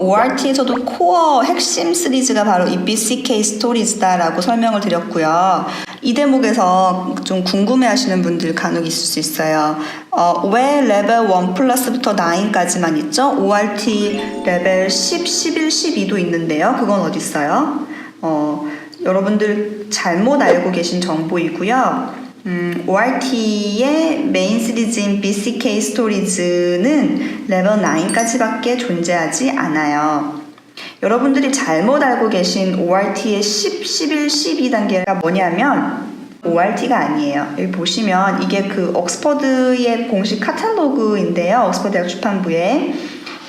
ORT에서도 코어 핵심 시리즈가 바로 이 BCK 스토리즈다라고 설명을 드렸고요. 이 대목에서 좀 궁금해 하시는 분들 간혹 있을 수 있어요. 어, 왜 레벨 1 플러스부터 9까지만 있죠? ORT 레벨 10, 11, 12도 있는데요. 그건 어디 있어요? 어, 여러분들 잘못 알고 계신 정보이고요. 음, ORT의 메인 시리즈인 BCK 스토리즈는 레벨 9까지밖에 존재하지 않아요. 여러분들이 잘못 알고 계신 ORT의 10, 11, 12단계가 뭐냐면 ORT가 아니에요. 여기 보시면 이게 그 옥스퍼드의 공식 카탈로그인데요. 옥스퍼드 대학 출판부에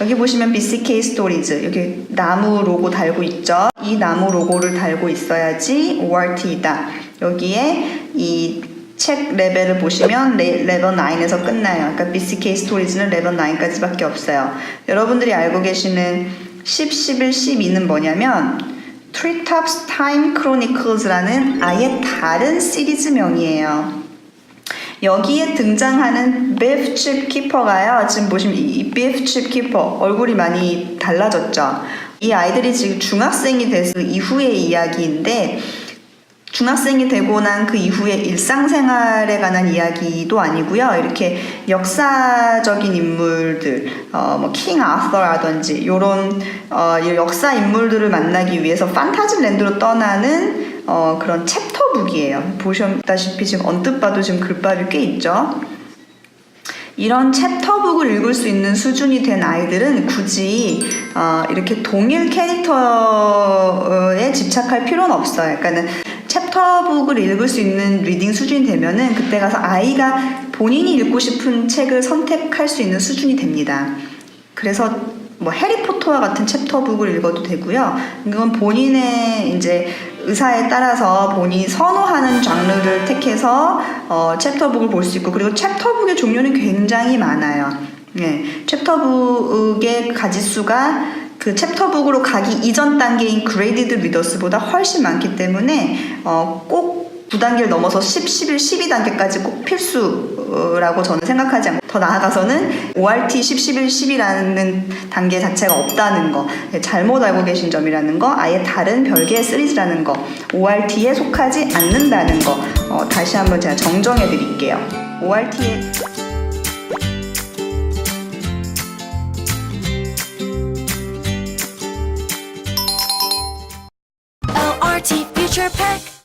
여기 보시면 BCK 스토리즈 여기 나무 로고 달고 있죠. 이 나무 로고를 달고 있어야지 ORT이다. 여기에 이 책 레벨을 보시면 레, 레벨 9에서 끝나요. 그러니까 BCK 스토리즈는 레벨 9까지밖에 없어요. 여러분들이 알고 계시는 10, 11, 12는 뭐냐면 Treetops Time Chronicles라는 아예 다른 시리즈명이에요. 여기에 등장하는 비프 칩 키퍼가요. 지금 보시면 이 비프 칩 키퍼 얼굴이 많이 달라졌죠. 이 아이들이 지금 중학생이 돼서 이후의 이야기인데 중학생이 되고 난 그 이후에 일상생활에 관한 이야기도 아니고요. 이렇게 역사적인 인물들, 어, 뭐킹 아서라든지 이런 어, 이 역사 인물들을 만나기 위해서 판타지랜드로 떠나는 어, 그런 챕터북이에요. 보셨다시피 지금 언뜻 봐도 지금 글밥이 꽤 있죠. 이런 챕터북을 읽을 수 있는 수준이 된 아이들은 굳이 어, 이렇게 동일 캐릭터에 집착할 필요는 없어요. 그러니까는 챕터북을 읽을 수 있는 리딩 수준이 되면은 그때 가서 아이가 본인이 읽고 싶은 책을 선택할 수 있는 수준이 됩니다. 그래서 뭐 해리포터와 같은 챕터북을 읽어도 되고요. 이건 본인의 이제 의사에 따라서 본인이 선호하는 장르를 택해서 어, 챕터북을 볼 수 있고 그리고 챕터북의 종류는 굉장히 많아요. 네, 챕터북의 가지수가 그 챕터북으로 가기 이전 단계인 그레이디드 리더스보다 훨씬 많기 때문에 어, 꼭 9단계를 넘어서 10, 11, 12단계까지 꼭 필수라고 저는 생각하지 않고 더 나아가서는 ORT 10, 11, 10이라는 단계 자체가 없다는 거 네, 잘못 알고 계신 점이라는 거 아예 다른 별개의 시리즈라는 거 ORT에 속하지 않는다는 거 어, 다시 한번 제가 정정해 드릴게요. ORT에 Teacher Peck.